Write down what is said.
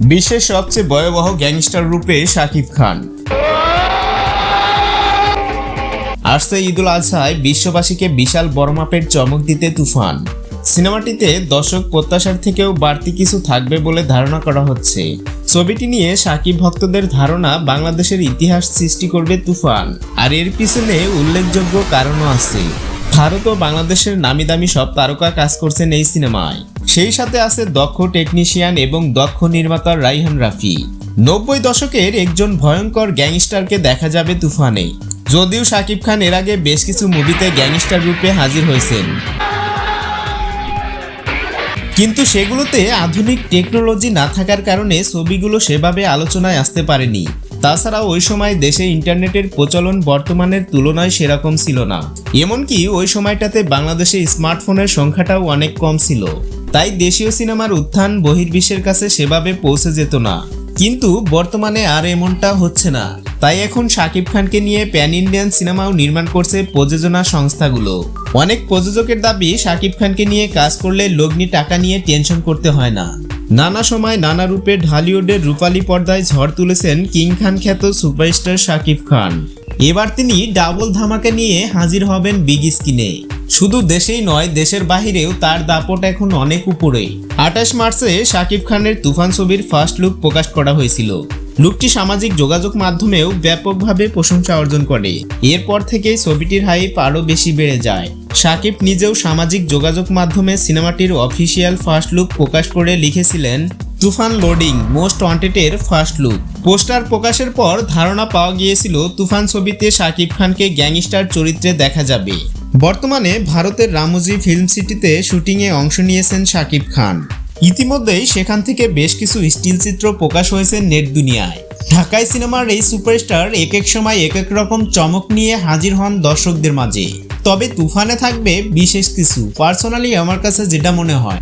বিশ্বের সবচেয়ে ভয়াবহ গ্যাংস্টার রূপে শাকিব খান। আসছে ঈদুল আজহায় বিশ্ববাসীকে বিশাল বড় মাপের চমক দিতে তুফান। সিনেমাটিতে দর্শক প্রত্যাশার থেকেও বাড়তি কিছু থাকবে বলে ধারণা করা হচ্ছে। ছবিটি নিয়ে সাকিব ভক্তদের ধারণা, বাংলাদেশের ইতিহাস সৃষ্টি করবে তুফান। আর এর পিছনে উল্লেখযোগ্য কারণও আছে। ভারত ও বাংলাদেশের নামি দামি সব তারকা কাজ করছেন এই সিনেমায়। সেই সাথে আছে দক্ষ টেকনিশিয়ান এবং দক্ষ নির্মাতা রাইহান রাফি। নব্বই দশকের একজন ভয়ঙ্কর গ্যাংস্টারকে দেখা যাবে তুফানে। যদিও শাকিব খান এর আগে বেশ কিছু মুভিতে গ্যাংস্টার রূপে হাজির হয়েছেন। কিন্তু সেগুলোতে আধুনিক টেকনোলজি না থাকার কারণে ছবিগুলো সেভাবে আলোচনায় আসতে পারেনি। তাছাড়া ওই সময় দেশে ইন্টারনেটের প্রচলন বর্তমানের তুলনায় সেরকম ছিল না। এমনকি ওই সময়টাতে বাংলাদেশে স্মার্টফোনের সংখ্যাটাও অনেক কম ছিল। তাই দেশীয় সিনেমার উত্থান বহির্বিশ্বের কাছে সেভাবে পৌঁছে যেত না। কিন্তু বর্তমানে আর এমনটা হচ্ছে না। তাই এখন শাকিব খানকে নিয়ে প্যান ইন্ডিয়ান সিনেমাও নির্মাণ করছে প্রযোজনা সংস্থাগুলো। অনেক প্রযোজকের দাবি, শাকিব খানকে নিয়ে কাজ করলে লগ্নি টাকা নিয়ে টেনশন করতে হয় না। নানা সময় নানা রূপে ঢালিউডের রূপালী পর্দায় ঝড় তুলেছেন কিং খান খ্যাত সুপারস্টার শাকিব খান। এবার তিনি ডাবল ধামাকা নিয়ে হাজির হবেন বিগ স্ক্রিনে। শুধু দেশেই নয়, দেশের বাহিরেও তার দাপট এখন অনেক উপরেই। আঠাশ মার্চে শাকিব খানের তুফান ছবির ফার্স্ট লুক প্রকাশ করা হয়েছিল। লুকটি সামাজিক যোগাযোগ মাধ্যমেও ব্যাপকভাবে প্রশংসা অর্জন করে। এরপর থেকেই ছবিটির হাইপ আরও বেশি বেড়ে যায়। শাকিব নিজেও সামাজিক যোগাযোগ মাধ্যমে সিনেমাটির অফিসিয়াল ফার্স্ট লুক প্রকাশ করে লিখেছিলেন, তুফান লোডিং মোস্ট ওয়ান্টেডের ফার্স্ট লুক পোস্টার প্রকাশের পর ধারণা পাওয়া গিয়েছিল, তুফান ছবিতে শাকিব খানকে গ্যাংস্টার চরিত্রে দেখা যাবে। বর্তমানে ভারতের রামুজি ফিল্ম সিটিতে শুটিংয়ে অংশ নিয়েছেন শাকিব খান। ইতিমধ্যেই সেখান থেকে বেশ কিছু স্টিল চিত্র প্রকাশ হয়েছে নেট দুনিয়ায়। ঢাকায় সিনেমার এই সুপারস্টার এক এক সময় এক এক রকম চমক নিয়ে হাজির হন দর্শকদের মাঝে। তবে তুফানে থাকবে বিশেষ কিছু। পার্সোনালি আমার কাছে যেটা মনে হয়